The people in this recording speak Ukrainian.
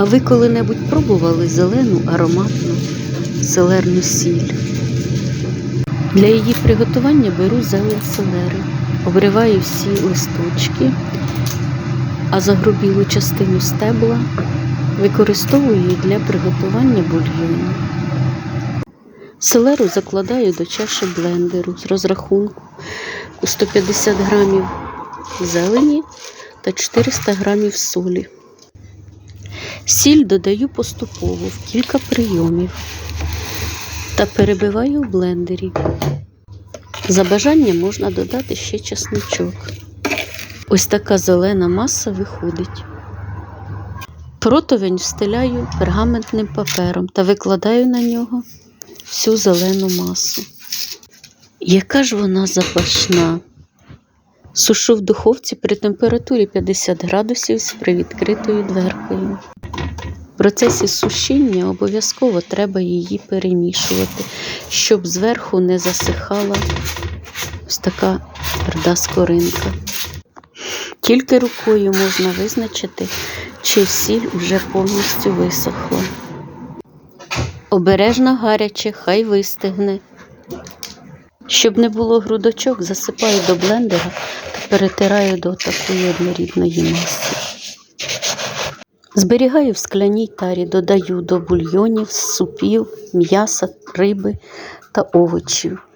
А ви коли-небудь пробували зелену ароматну селерну сіль? Для її приготування беру зелень селери, обриваю всі листочки, а загрубілу частину стебла використовую для приготування бульйону. Селеру закладаю до чаші блендеру з розрахунку у 150 грамів зелені та 400 грамів солі. Сіль додаю поступово в кілька прийомів та перебиваю в блендері. За бажанням можна додати ще чесничок. Ось така зелена маса виходить. Противень встиляю пергаментним папером та викладаю на нього всю зелену масу. Яка ж вона запашна! Сушу в духовці при температурі 50 градусів з привідкритою дверкою. Процесі сушіння обов'язково треба її перемішувати, щоб зверху не засихала ось така тверда скоринка. Тільки рукою можна визначити, чи сіль вже повністю висохла. Обережно гаряче, хай вистигне. Щоб не було грудочок, засипаю до блендера та перетираю до такої однорідної маси. Зберігаю в скляній тарі, додаю до бульйонів, супів, м'яса, риби та овочів.